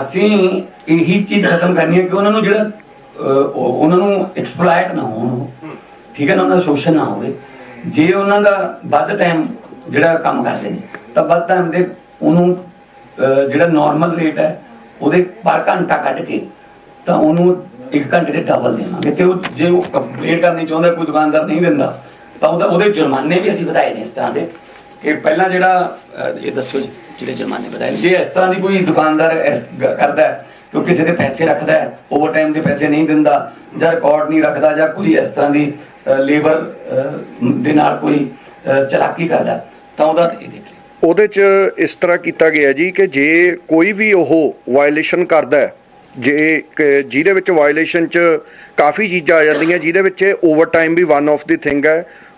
ਅਸੀਂ ਇਹੀ ਚੀਜ਼ ਖਤਮ ਕਰਨੀ ਹੈ ਕਿ ਉਹਨਾਂ ਨੂੰ ਜਿਹੜਾ ਉਹਨਾਂ ਨੂੰ ਐਕਸਪਲੋਇਟ ਨਾ ਹੋਣ। ਠੀਕ ਹੈ ਨਾ ਉਹਨਾਂ ਦਾ ਸ਼ੋਸ਼ਣ ਨਾ ਹੋਵੇ। ਜੇ ਉਹਨਾਂ ਦਾ ਵੱਧ ਟਾਈਮ ਜਿਹੜਾ ਕੰਮ ਕਰਦੇ ਨੇ ਤਾਂ ਵੱਧ ਟਾਈਮ ਦੇ ਉਹਨੂੰ ਜਿਹੜਾ ਨਾਰਮਲ ਰੇਟ ਹੈ ਉਹਦੇ ਪਰ ਘੰਟਾ ਕੱਢ ਕੇ ਤਾਂ ਉਹਨੂੰ ਇੱਕ ਘੰਟੇ ਦੇ ਡਬਲ ਦੇਵਾਂਗੇ। ਤੇ ਉਹ ਜੇ ਉਹ ਕੰਪਲੇਂਟ ਕਰਨੀ ਚਾਹੁੰਦਾ ਕੋਈ ਦੁਕਾਨਦਾਰ ਨਹੀਂ ਦਿੰਦਾ ਤਾਂ ਉਹਦਾ ਉਹਦੇ ਜੁਰਮਾਨੇ ਵੀ ਅਸੀਂ ਵਧਾਏ ਨੇ ਇਸ ਤਰ੍ਹਾਂ ਦੇ ਕਿ ਪਹਿਲਾਂ ਜਿਹੜਾ ਇਹ ਦੱਸੋ ਜੀ, ਜਿਹੜੇ ਜੁਰਮਾਨੇ ਵਧਾਏ ਨੇ। ਜੇ ਇਸ ਤਰ੍ਹਾਂ ਦੀ ਕੋਈ ਦੁਕਾਨਦਾਰ ਇਸ ਕਰਦਾ ਹੈ ਕਿ ਕਿਸੇ ਦੇ ਪੈਸੇ ਰੱਖਦਾ ਹੈ ਓਵਰ ਟਾਈਮ ਦੇ ਪੈਸੇ ਨਹੀਂ ਦਿੰਦਾ ਜਾਂ ਰਿਕਾਰਡ ਨਹੀਂ ਰੱਖਦਾ ਜਾਂ ਕੋਈ ਇਸ ਤਰ੍ਹਾਂ ਦੀ ਲੇਬਰ ਦੇ ਨਾਲ ਕੋਈ ਚਲਾਕੀ ਕਰਦਾ ਤਾਂ ਉਹਦਾ ਇਹ ਦੇਖ ਉਹਦੇ 'ਚ ਇਸ ਤਰ੍ਹਾਂ ਕੀਤਾ ਗਿਆ ਜੀ ਕਿ ਜੇ ਕੋਈ ਵੀ ਉਹ ਵਾਇਲੇਸ਼ਨ ਕਰਦਾ ਜੇ ਜਿਹਦੇ ਵਿੱਚ ਵਾਇਲੇਸ਼ਨ 'ਚ ਕਾਫੀ ਚੀਜ਼ਾਂ ਆ ਜਾਂਦੀਆਂ ਜਿਹਦੇ ਵਿੱਚ ਓਵਰਟਾਈਮ ਵੀ ਵਨ ਆਫ ਦੀ ਥਿੰਗ ਹੈ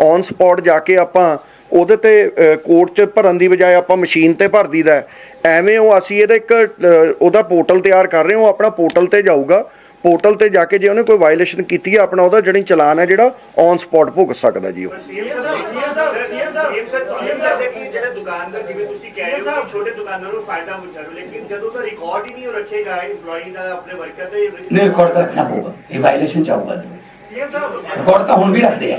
ਔਨ ਸਪੌਟ ਜਾ ਕੇ ਆਪਾਂ ਉਹਦੇ ਤੇ ਕੋਰਟ 'ਚ ਭਰਨ ਦੀ ਬਜਾਏ ਆਪਾਂ ਮਸ਼ੀਨ ਤੇ ਭਰ ਦਈਦਾ ਹੈ। ਐਵੇਂ ਉਹ ਅਸੀਂ ਇਹਦਾ ਇੱਕ ਉਹਦਾ ਪੋਰਟਲ ਤਿਆਰ ਕਰ ਰਹੇ ਹਾਂ ਉਹ ਆਪਣਾ ਪੋਰਟਲ ਤੇ ਜਾਊਗਾ। ਪੋਰਟਲ ਤੇ ਜਾ ਕੇ ਜੇ ਉਹਨੇ ਕੋਈ ਵਾਇਲੇਸ਼ਨ ਕੀਤੀ ਹੈ ਆਪਣਾ ਉਹਦਾ ਜਿਹੜੀ ਚਲਾਨ ਹੈ ਜਿਹੜਾ ਔਨ ਸਪੌਟ ਭੁਗਤ ਸਕਦਾ ਜੀ ਉਹ। ਜਿਹੜੇ ਦੁਕਾਨਦਾਰ ਜਿਵੇਂ ਤੁਸੀਂ ਕਹਿ ਰਹੇ ਹੋ ਛੋਟੇ ਦੁਕਾਨਦਾਰਾਂ ਨੂੰ ਫਾਇਦਾ ਹੁੰਦਾ ਲੇਕਿਨ ਜਦੋਂ ਤਾਂ ਰਿਕਾਰਡ ਹੀ ਨਹੀਂ ਰੱਖੇਗਾ EMPLOYE ਦਾ ਆਪਣੇ ਵਰਕਰ ਤੇ ਨਹੀਂ ਰਿਕਾਰਡ ਤਾਂ ਰੱਖਣਾ ਪਊਗਾ ਇਹ ਵਾਇਲੇਸ਼ਨ ਚਾਹੂਗਾ ਸੀਐਮ ਸਾਹਿਬ ਰਿਕਾਰਡ ਤਾਂ ਹੁਣ ਵੀ ਰੱਖਦੇ ਆ।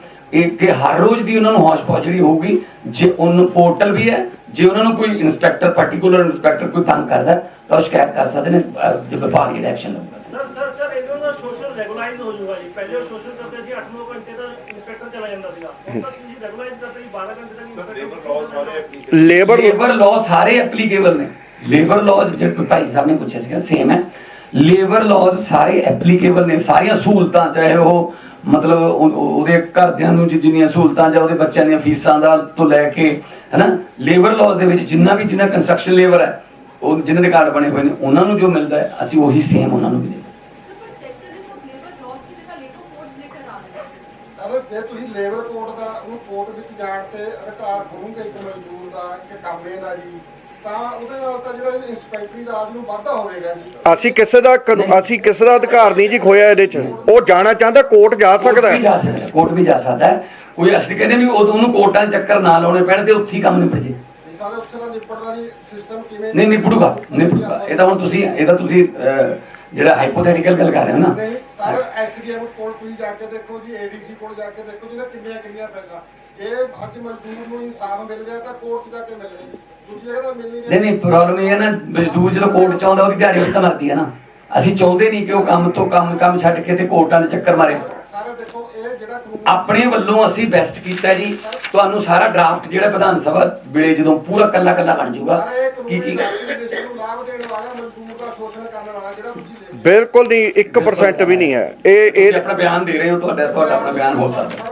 ਇਹ ਕਿ ਹਰ ਰੋਜ਼ ਦੀ ਉਹਨਾਂ ਨੂੰ ਹੌਸ਼ ਜਿਹੜੀ ਹੋਊਗੀ ਜੇ ਉਹਨੂੰ ਪੋਰਟਲ ਵੀ ਹੈ ਜੇ ਉਹਨਾਂ ਨੂੰ ਕੋਈ ਇੰਸਪੈਕਟਰ ਪਾਰਟਿਕੂਲਰ ਇੰਸਪੈਕਟਰ ਕੋਈ ਤੰਗ ਕਰਦਾ ਤਾਂ ਉਹ ਸ਼ਿਕਾਇਤ ਕਰ ਸਕਦੇ ਨੇ ਜੇ ਵਿਭਾਗ ਜਿਹੜਾ ਐਕਸ਼ਨ ਲਊਗਾ। ਸਰ ਸਰ ਸਰ ਇਹਨਾਂ ਦਾ ਸੋਸ਼ਲ ਰੈਗੂਲਾਈਜ਼ ਹੋ ਜਾਊਗਾ ਜੀ। ਪਹਿਲੇ ਉਹ ਸੋਸ਼ਲ ਕਰਦੇ ਸੀ 8-9 ਘੰਟੇ ਦਾ ਇੰਸਪੈਕਟਰ ਚਲਾ ਜਾਂਦਾ ਸੀਗਾ। ਹੁਣ ਤਾਂ ਤੁਸੀਂ ਰੈਗੂਲਾਈਜ਼ ਕਰਦੇ ਜੀ 12 ਘੰਟੇ ਤੱਕ ਲੇਬਰ ਲਾਅ ਸਾਰੇ applicable ਲੇਬਰ ਲੇਬਰ ਲਾਅ ਸਾਰੇ ਐਪਲੀਕੇਬਲ ਨੇ। ਲੇਬਰ ਲਾਅ ਜਿਹੜੇ ਭਾਈ ਸਾਹਿਬ ਨੇ ਪੁੱਛਿਆ ਸੀਗਾ ਸੇਮ ਹੈ। ਲੇਬਰ ਲਾਅ ਸਾਰੇ ਐਪਲੀਕੇਬਲ ਨੇ ਸਾਰੀਆਂ ਸਹੂਲਤਾਂ ਚਾਹੇ ਉਹ ਮਤਲਬ ਉਹਦੇ ਘਰਦਿਆਂ ਨੂੰ ਜਿੰਨੀਆਂ ਸਹੂਲਤਾਂ ਜਾਂ ਉਹਦੇ ਬੱਚਿਆਂ ਦੀਆਂ ਫੀਸਾਂ ਦਾ ਤੋਂ ਲੈ ਕੇ ਹਨਾ ਲੇਬਰ ਲਾਜ਼ ਦੇ ਵਿੱਚ ਜਿੰਨਾ ਵੀ ਜਿੰਨਾ ਕੰਸਟਰਕਸ਼ਨ ਲੇਬਰ ਹੈ ਉਹ ਜਿਨ੍ਹਾਂ ਰਿਕਾਰਡ ਬਣੇ ਹੋਏ ਨੇ ਉਹਨਾਂ ਨੂੰ ਜੋ ਮਿਲਦਾ ਅਸੀਂ ਉਹੀ ਸੇਮ ਉਹਨਾਂ ਨੂੰ ਵੀ ਜੇ ਤੁਸੀਂ ਲੇਬਰ ਕੋਰਟ ਦਾ ਉਹਨੂੰ ਕੋਰਟ ਵਿੱਚ ਜਾਣ ਤੇ ਅਧਿਕਾਰ ਕਰੋਗੇ ਇੱਕ ਮਜ਼ਦੂਰ ਦਾ ਕਿ ਕਾਮੇ ਦਾ ਜੀ। ਤਾਂ ਉਹਦੇ ਨਾਲ ਤਾਂ ਜਿਹੜਾ ਇੰਸਪੈਕਟਰੀ ਰਾਜ ਨੂੰ ਵਾਧਾ ਹੋਵੇਗਾ ਜੀ ਅਸੀਂ ਕਿਸੇ ਦਾ ਕਾਨੂ- ਅਸੀਂ ਕਿਸੇ ਦਾ ਅਧਿਕਾਰ ਨਹੀਂ ਜੀ ਖੋਇਆ ਇਹਦੇ 'ਚ। ਉਹ ਜਾਣਾ ਚਾਹੁੰਦਾ ਕੋਰਟ ਜਾ ਸਕਦਾ ਕੋਰਟ ਵੀ ਜਾ ਹੈ ਸਕਦਾ ਕੋਰਟ ਵੀ ਜਾ ਸਕਦਾ। ਹੈ ਕੋਈ ਅਸੀਂ ਕਹਿੰਦੇ ਵੀ ਉਦੋਂ ਉਹਨੂੰ ਕੋਰਟਾਂ ਦੇ ਚੱਕਰ ਨਾ ਲਾਉਣੇ ਪੈਣ ਤੇ ਉੱਥੇ ਹੀ ਕੰਮ ਨਿਪਟ ਜੇ। ਵੀ ਸਾਰੇ ਦਾ ਨਿਪਟਦਾ ਨਹੀਂ ਸਿਸਟਮ ਕਿਵੇਂ ਨਹੀਂ ਨਿਪਟੂਗਾ। ਨਿਪਟੂਗਾ ਇਹ ਤਾਂ ਹੁਣ ਤੁਸੀਂ ਇਹ ਤਾਂ ਤੁਸੀਂ ਅਹ, ਜਿਹੜਾ ਹਾਈਪੋਥੈਟੀਕਲ ਗੱਲ ਕਰ ਰਹੇ ਹੋ ਨਾ। ਨਹੀਂ ਸਾਰੇ ਐਸਡੀਐਮ ਕੋਲ ਤੁਸੀਂ ਜਾ ਕੇ ਦੇਖੋ ਜੀ ਏਡੀਸੀ ਕੋਲ ਜਾ ਕੇ ਦੇਖੋ ਜਿਹਨੇ ਕਿੰਨੀਆਂ ਕਿੰਨੀਆਂ ਪੈਸਾ। ਜੇ ਅੱਜ ਮਜ਼ਦੂਰ ਨੂੰ ਇਨਸਾਫ ਮਿਲ ਗਿਆ ਤਾਂ ਕੋਰਟ 'ਚ ਜਾ ਕੇ ਮਿਲੇਗੀ ਦੂਜੀ ਜਗ੍ਹਾ ਤਾਂ ਮਿਲ ਨਹੀਂ ਨਹੀਂ ਨਹੀਂ। ਪ੍ਰੋਬਲਮ ਇਹ ਹੈ ਨਾ ਮਜ਼ਦੂਰ ਜਦੋਂ ਕੋਰਟ ਚ ਆਉਂਦਾ ਉਹਦੀ ਦਿਹਾੜੀ ਉੱਤੇ ਮਰਦੀ ਹੈ ਨਾ। ਅਸੀਂ ਚਾਹੁੰਦੇ ਨਹੀਂ ਕਿ ਉਹ ਕੰਮ ਤੋਂ ਕੰਮ ਕੰਮ ਛੱਡ ਕੇ ਤੇ ਕੋਰਟਾਂ ਦੇ ਚੱਕਰ ਮਾਰੇ। ਸਾਰੇ ਦੇਖੋ ਇਹ ਜਿਹੜਾ ਕਾਨੂੰਨ ਆਪਣੇ ਵੱਲੋਂ ਅਸੀਂ ਬੈਸਟ ਕੀਤਾ ਜੀ। ਤੁਹਾਨੂੰ ਸਾਰਾ ਡਰਾਫਟ ਜਿਹੜਾ ਵਿਧਾਨ ਸਭਾ ਵੇਲੇ ਜਦੋਂ ਪੂਰਾ ਕੱਲਾ ਕੱਲਾ ਬਣ ਜਾਊਗਾ ਸਾਰੇ ਇਹ ਕੀ ਕੀ ਕਾਨੂੰਨ ਦੇਸ਼ ਨੂੰ ਲਾਭ ਦੇਣ ਵਾਲਾ ਮਜ਼ਦੂਰ ਦਾ ਸ਼ੋਸ਼ਣ ਕਰਨ ਵਾਲਾ ਜਿਹੜਾ ਤੁਸੀਂ ਲੈ ਬਿਲਕੁਲ ਨਹੀਂ 1% ਵੀ ਨਹੀਂ ਹੈ। ਇਹ ਤੁਸੀਂ ਇਹ ਆਪਣਾ ਬਿਆਨ ਦੇ ਰਹੇ ਹੋ ਤੁਹਾਡਾ ਤੁਹਾਡਾ ਆਪਣਾ ਬਿਆਨ ਹੋ ਸਕਦਾ।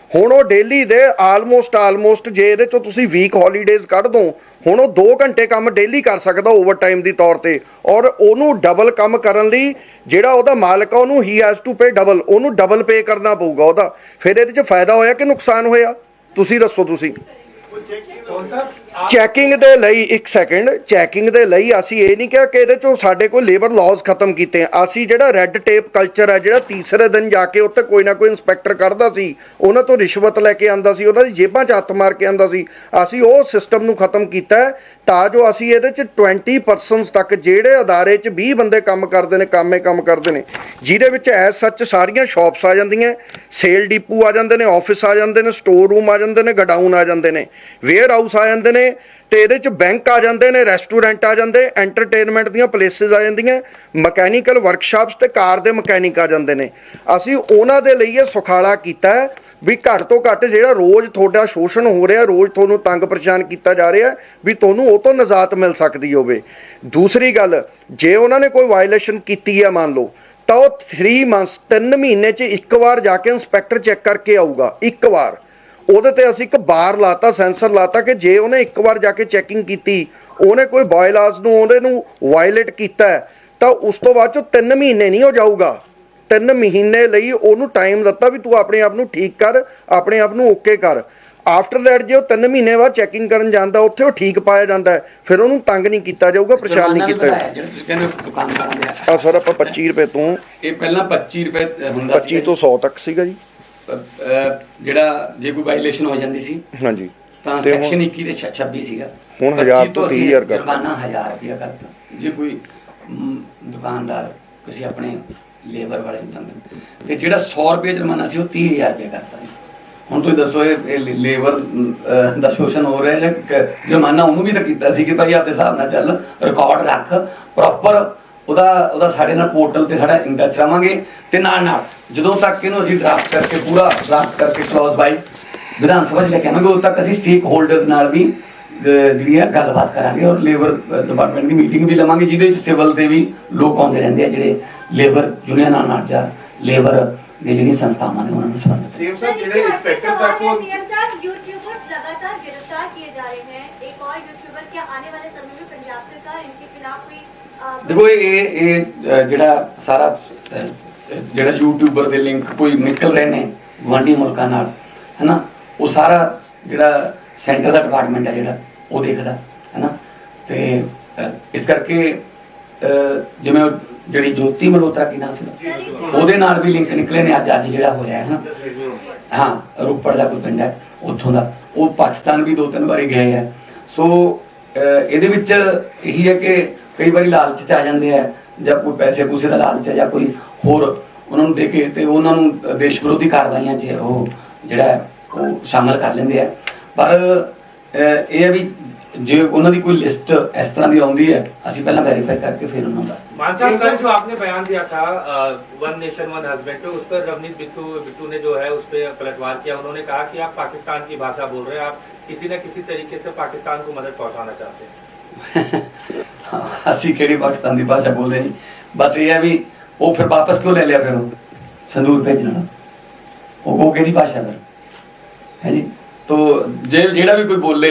ਹੁਣ ਉਹ ਡੇਲੀ ਦੇ ਆਲਮੋਸਟ ਆਲਮੋਸਟ ਜੇ ਇਹਦੇ ਚੋਂ ਤੁਸੀਂ ਵੀਕ ਹੌਲੀਡੇਜ਼ ਕੱਢ ਦੋ, ਹੁਣ ਉਹ 2 ਘੰਟੇ ਕੰਮ ਡੇਲੀ ਕਰ ਸਕਦਾ ਓਵਰਟਾਈਮ ਦੀ ਤੌਰ ਤੇ। ਔਰ ਉਹਨੂੰ ਡਬਲ ਕੰਮ ਕਰਨ ਲਈ ਜਿਹੜਾ ਉਹਦਾ ਮਾਲਕ ਆ, ਉਹਨੂੰ ਹੀ ਹੈਜ਼ ਟੂ ਪੇ ਡਬਲ ਉਹਨੂੰ ਡਬਲ ਪੇ ਕਰਨਾ ਪਊਗਾ ਉਹਦਾ। ਫਿਰ ਇਹਦੇ 'ਚ ਫਾਇਦਾ ਹੋਇਆ ਕਿ ਨੁਕਸਾਨ ਹੋਇਆ? ਤੁਸੀਂ ਦੱਸੋ ਤੁਸੀਂ। ਚੈਕਿੰਗ ਦੇ ਲਈ ਇੱਕ ਸੈਕਿੰਡ ਚੈਕਿੰਗ ਦੇ ਲਈ ਅਸੀਂ ਇਹ ਨਹੀਂ ਕਿਹਾ ਕਿ ਇਹਦੇ ਚੋਂ ਸਾਡੇ ਕੋਲ ਲੇਬਰ ਲਾਜ਼ ਖਤਮ ਕੀਤੇ ਆ। ਅਸੀਂ ਜਿਹੜਾ ਰੈੱਡ ਟੇਪ ਕਲਚਰ ਹੈ ਜਿਹੜਾ ਤੀਸਰੇ ਦਿਨ ਜਾ ਕੇ ਉੱਥੇ ਕੋਈ ਨਾ ਕੋਈ ਇਨਸਪੈਕਟਰ ਕਰਦਾ ਸੀ, ਉਹਨਾਂ ਤੋਂ ਰਿਸ਼ਵਤ ਲੈ ਕੇ ਆਂਦਾ ਸੀ, ਉਹਨਾਂ ਦੀ ਜੇਬਾਂ 'ਚ ਹੱਥ ਮਾਰ ਕੇ ਆਂਦਾ ਸੀ। ਅਸੀਂ ਉਹ ਸਿਸਟਮ ਨੂੰ ਖਤਮ ਕੀਤਾ ਤਾਂ ਜੋ ਅਸੀਂ ਇਹਦੇ 'ਚ 20 ਪਰਸਨਸ ਤੱਕ ਜਿਹੜੇ ਅਦਾਰੇ 'ਚ 20 ਬੰਦੇ ਕੰਮ ਕਰਦੇ ਨੇ, ਕੰਮੇ ਕੰਮ ਕਰਦੇ ਨੇ, ਜਿਹਦੇ ਵਿੱਚ ਐਸ ਸੱਚ ਸਾਰੀਆਂ ਸ਼ਾਪਸ ਆ ਜਾਂਦੀਆਂ ਸੇਲ ਡਿਪੂ ਆ ਜਾਂਦੇ ਨੇ ਆਫਿਸ ਆ ਜਾਂਦੇ ਨੇ ਸਟੋਰ ਰੂਮ ਆ ਜਾਂਦੇ ਨੇ ਗਡਾਊਨ ਆ ਜਾਂਦੇ ਨੇ ਵੇਅਰ ਹਾਊਸ ਆ ਜਾਂਦੇ ਨੇ ਤੇ ਇਹਦੇ 'ਚ ਬੈਂਕ ਆ ਜਾਂਦੇ ਨੇ ਰੈਸਟੋਰੈਂਟ ਆ ਜਾਂਦੇ ਐਂਟਰਟੇਨਮੈਂਟ ਦੀਆਂ ਪਲੇਸਿਸ ਆ ਜਾਂਦੀਆਂ ਮਕੈਨੀਕਲ ਵਰਕਸ਼ਾਪਸ ਤੇ ਕਾਰ ਦੇ ਮਕੈਨਿਕ ਆ ਜਾਂਦੇ ਨੇ। ਅਸੀਂ ਉਹਨਾਂ ਦੇ ਲਈ ਇਹ ਸੁਖਾਲਾ ਕੀਤਾ ਵੀ ਘੱਟ ਤੋਂ ਘੱਟ ਜਿਹੜਾ ਰੋਜ਼ ਤੁਹਾਡਾ ਸ਼ੋਸ਼ਣ ਹੋ ਰਿਹਾ, ਰੋਜ਼ ਤੁਹਾਨੂੰ ਤੰਗ ਪਰੇਸ਼ਾਨ ਕੀਤਾ ਜਾ ਰਿਹਾ, ਵੀ ਤੁਹਾਨੂੰ ਉਹ ਤੋਂ ਨਜ਼ਾਤ ਮਿਲ ਸਕਦੀ ਹੋਵੇ। ਦੂਸਰੀ ਗੱਲ, ਜੇ ਉਹਨਾਂ ਨੇ ਕੋਈ ਵਾਇਲੇਸ਼ਨ ਕੀਤੀ ਹੈ ਮੰਨ ਲਓ, ਤਾਂ ਉਹ 3 ਮੰਥਸ 3 ਮਹੀਨੇ 'ਚ ਇੱਕ ਵਾਰ ਜਾ ਕੇ ਇੰਸਪੈਕਟਰ ਚੈੱਕ ਕਰਕੇ ਆਊਗਾ, ਇੱਕ ਵਾਰ। ਉਹਦੇ ਤੇ ਅਸੀਂ ਇੱਕ ਬਾਰ ਲਾਤਾ ਸੈਂਸਰ ਲਾਤਾ ਕਿ ਜੇ ਉਹਨੇ ਇੱਕ ਵਾਰ ਜਾ ਕੇ ਚੈਕਿੰਗ ਕੀਤੀ ਉਹਨੇ ਕੋਈ ਬਾਇਲਾਸ ਨੂੰ ਉਹਦੇ ਨੂੰ ਵਾਇਲੇਟ ਕੀਤਾ ਤਾਂ ਉਸ ਤੋਂ ਬਾਅਦ ਚੋਂ 3 ਮਹੀਨੇ ਨਹੀਂ ਹੋ ਜਾਊਗਾ। 3 ਮਹੀਨੇ ਲਈ ਉਹਨੂੰ ਟਾਈਮ ਦਿੱਤਾ ਵੀ ਤੂੰ ਆਪਣੇ ਆਪ ਨੂੰ ਠੀਕ ਕਰ ਆਪਣੇ ਆਪ ਨੂੰ ਓਕੇ ਕਰ। ਆਫਟਰ ਦੈਟ ਜੇ ਉਹ 3 ਮਹੀਨੇ ਬਾਅਦ ਚੈਕਿੰਗ ਕਰਨ ਜਾਂਦਾ ਉੱਥੇ ਉਹ ਠੀਕ ਪਾਇਆ ਜਾਂਦਾ ਫਿਰ ਉਹਨੂੰ ਤੰਗ ਨਹੀਂ ਕੀਤਾ ਜਾਊਗਾ ਪਰੇਸ਼ਾਨ ਨਹੀਂ ਕੀਤਾ ਜਾਊਗਾ। ਆ। ਸਰ ਆਪਾਂ 25 ਰੁਪਏ ਤੋਂ ਇਹ ਪਹਿਲਾਂ 25 ਰੁਪਏ ਹੁੰਦਾ ਸੀ। 25 ਤੋਂ 100 ਤੱਕ ਸੀਗਾ ਜੀ। ਜਿਹੜਾ ਜੇ ਕੋਈ ਵਾਇਲੇਸ਼ਨ ਹੋ ਜਾਂਦੀ ਸੀ ਹਾਂਜੀ ਤਾਂ ਤੇ ਹੁਣ- ਸੈਕਸ਼ਨ 21 ਦੇ 26 ਸੀਗਾ ਹੁਣ 25 ਹਜ਼ਾਰ ਤੋਂ ਅਸੀਂ 30,000 ਕਰਤਾ। ਜੁਰਮਾਨਾ 1000 ਰੁਪਇਆ ਕਰਤਾ ਜੇ ਕੋਈ ਮ, ਦੁਕਾਨਦਾਰ ਕਿਸੇ ਆਪਣੇ ਲੇਬਰ ਵਾਲੇ ਨੂੰ ਤੰਗ ਤੇ ਜਿਹੜਾ 100 ਰੁਪਏ ਜੁਰਮਾਨਾ ਸੀ ਉਹ 30000 ਰੁਪਇਆ ਕਰਤਾ। ਹੁਣ ਤੁਸੀਂ ਦੱਸੋ ਇਹ ਇਹ ਲੇਬਰ ਦਾ ਸ਼ੋਸ਼ਣ ਹੋ ਰਿਹਾ ਹੈ ਜਾਂ ਕ- ਜੁਰਮਾਨਾ ਉਹਨੂੰ ਵੀ ਤਾਂ ਕੀਤਾ ਸੀ ਕਿ ਭਾਈ ਆਪਦੇ ਹਿਸਾਬ ਨਾਲ ਚੱਲ ਰਿਕਾਰਡ ਰੱਖ ਪ੍ਰੋਪਰ ਉਹਦਾ ਉਹਦਾ ਸਾਡੇ ਨਾਲ ਪੋਰਟਲ ਤੇ ਸਾਡਾ ਇੰਟੱਚ ਰਵਾਂਗੇ ਤੇ ਨਾਲ ਨਾਲ ਜਦੋਂ ਤੱਕ ਇਹਨੂੰ ਅਸੀਂ ਡਰਾਫਟ ਕਰਕੇ ਪੂਰਾ ਡਰਾਫਟ ਕਰਕੇ ਕਲੌਜ਼ ਵਾਈਜ਼ ਵਿਧਾਨ ਸਭਾ 'ਚ ਲੈ ਕੇ ਆਵਾਂਗੇ ਉਦੋਂ ਤੱਕ ਅਸੀਂ ਸਟੇਕ ਹੋਲਡਰਸ ਨਾਲ ਵੀ ਅਹ, ਜਿਹੜੀ ਹੈ ਗੱਲਬਾਤ ਕਰਾਂਗੇ ਔਰ ਲੇਬਰ ਡਿਪਾਰਟਮੈਂਟ ਦੀ ਮੀਟਿੰਗ ਵੀ ਲਵਾਂਗੇ ਜਿਹਦੇ ਵਿੱਚ ਸਿਵਲ ਦੇ ਵੀ ਲੋਕ ਆਉਂਦੇ ਰਹਿੰਦੇ ਆ ਜਿਹੜੇ ਲੇਬਰ ਯੂਨੀਅਨਾਂ ਨਾਲ ਜਾਂ ਲੇਬਰ ਦੇ ਜਿਹੜੀਆਂ ਸੰਸਥਾਵਾਂ ਨੇ ਉਹਨਾਂ ਨਾਲ ਸੰਬੰਧਿਤ ਸੀਐਮ ਸਾਹਿਬ ਜਿਹੜੇ ਇੰਸਪੈਕਟਰ ਤੱਕ ਉਹ सीएम साहब यूट्यूबर्स लगातार गिरफ्तार किए जा रहे हैं एक और यूट्यूबर क्या आने वाले समय में पंजाब सरकार इनके खिलाफ कोई अ, ਦੇਖੋ ਇਹ ਇਹ ਜਿਹੜਾ ਸਾਰਾ ਜਿਹੜਾ ਯੂਟਿਊਬਰ ਦੇ ਲਿੰਕ ਕੋਈ ਨਿਕਲ ਰਹੇ ਨੇ ਗੁਆਂਢੀ ਮੁਲਕਾਂ ਨਾਲ, ਹੈਨਾ? ਉਹ ਸਾਰਾ ਜਿਹੜਾ ਸੈਂਟਰ ਦਾ ਡਿਪਾਰਟਮੈਂਟ ਹੈ ਜਿਹੜਾ, ਉਹ ਦੇਖਦਾ, ਹੈਨਾ? ਤੇ ਇਸ ਕਰਕੇ ਜਿਵੇਂ ਜਿਹੜੀ ਜੋਤੀ ਮਲਹੋਤਰਾ ਕੀ ਨਾਮ ਸੀ? ਉਹਦੇ ਨਾਲ ਵੀ ਲਿੰਕ ਨਿਕਲੇ ਨੇ ਅੱਜ ਅੱਜ ਜਿਹੜਾ ਹੋ ਰਿਹਾ ਹੈ ਨਾ ਹਾਂ ਰੋਪੜ ਦਾ ਕੋਈ ਪਿੰਡ ਹੈ, ਉੱਥੋਂ ਦਾ। ਉਹ ਪਾਕਿਸਤਾਨ ਵੀ ਦੋ ਤਿੰਨ ਵਾਰੀ ਗਏ ਆ। ਸੋ ਇਹਦੇ ਵਿੱਚ ਇਹੀ ਹੈ ਕਿ ਕਈ ਵਾਰੀ ਲਾਲਚ ਚ ਆ ਜਾਂਦੇ ਆ, ਜਾਂ ਕੋਈ ਪੈਸੇ ਪੂਸੇ ਦਾ ਲਾਲਚ ਹੈ ਜਾਂ ਕੋਈ ਹੋਰ ਉਹਨਾਂ ਨੂੰ ਦੇ ਕੇ ਤੇ ਉਹਨਾਂ ਨੂੰ ਦੇਸ਼ ਵਿਰੋਧੀ ਕਾਰਵਾਈਆਂ 'ਚ ਉਹ ਜਿਹੜਾ ਉਹ ਸ਼ਾਮਲ ਕਰ ਲੈਂਦੇ ਆ। ਪਰ ਇਹ ਹੈ ਵੀ ਜੇ ਉਹਨਾਂ ਦੀ ਕੋਈ ਲਿਸਟ ਇਸ ਤਰ੍ਹਾਂ ਦੀ ਆਉਂਦੀ ਹੈ ਅਸੀਂ ਪਹਿਲਾਂ ਵੈਰੀਫਾਈ ਕਰਕੇ ਫਿਰ ਉਹਨਾਂ ਨੂੰ ਦੱਸ ਦਿੰਦੇ मान साहब कल जो आपने बयान दिया था वन नेशन वन हस्बैंड पे उस पर रवनीत बिट्टू बिट्टू ने जो है उस पर पलटवार किया उन्होंने कहा कि आप पाकिस्तान की भाषा बोल रहे हैं आप किसी न किसी तरीके से पाकिस्तान को मदद पहुंचाना चाहते हैं ਹਾਂ, ਅਸੀਂ ਕਿਹੜੀ ਪਾਕਿਸਤਾਨ ਦੀ ਭਾਸ਼ਾ ਬੋਲਦੇ ਨਹੀਂ ਬਸ ਇਹ ਹੈ ਵੀ ਉਹ ਫਿਰ ਵਾਪਸ ਕਿਉਂ ਲੈ ਲਿਆ ਫਿਰ ਉਹ ਸੰਦੂਰ ਭੇਜਣ ਵਾਲਾ ਉਹ ਉਹ ਕਿਹਦੀ ਭਾਸ਼ਾ ਫਿਰ ਹੈ ਜੀ ਤੋ ਜੇ ਜਿਹੜਾ ਵੀ ਕੋਈ ਬੋਲੇ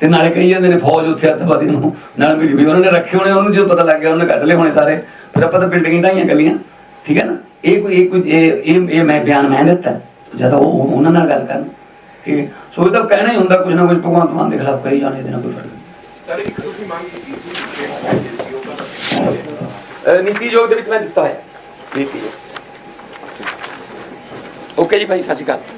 ਤੇ ਨਾਲੇ ਕਹੀ ਜਾਂਦੇ ਨੇ ਫੌਜ ਉੱਥੇ ਅੱਤਵਾਦੀ ਨੂੰ ਨਾਲ ਮਿਲੀ ਵੀ ਉਹਨਾਂ ਨੇ ਰੱਖੇ ਹੋਣੇ ਉਹਨੂੰ ਜਦੋਂ ਪਤਾ ਲੱਗ ਗਿਆ ਉਹਨੇ ਕੱਢ ਲਏ ਹੋਣੇ ਸਾਰੇ। ਫਿਰ ਆਪਾਂ ਤਾਂ ਬਿਲਡਿੰਗ ਢਾਈਆਂ ਗਲੀਆਂ ਠੀਕ ਹੈ ਨਾ? ਇਹ ਕੋਈ ਇਹ ਕੋਈ ਇਹ ਇਹ ਮੈਂ ਬਿਆਨ ਮੈਂ ਦਿੱਤਾ। ਜਦ ਉਹ ਉਹ- ਉਹਨਾਂ ਨਾਲ ਗੱਲ ਕਰਨ। ਕਿ ਸੋ ਇਹ ਤਾਂ ਕਹਿਣਾ ਹੀ ਹੁੰਦਾ ਕੁਝ ਨਾ ਕੁਝ ਭਗਵੰਤ ਮਾਨ ਦੇ ਖਿਲਾਫ ਕਹੀ ਜਾਣੇ ਇਹਦੇ ਨਾਲ ਕੋਈ ਫ਼ਰਕ ਨਹੀਂ। ਸਰ ਇੱਕ ਤੁਸੀਂ ਮੰਗ ਕੀਤੀ ਸੀ ਦਾ ਨੀਤੀ ਯੋਗ ਦੇ ਵਿੱਚ ਮੈਂ ਦਿੱਤਾ ਹੋਇਆ ਨੀਤੀ ਓਕੇ ਜੀ ਭਾਈ ਸਤਿ ਸ਼੍ਰੀ ਅਕਾਲ।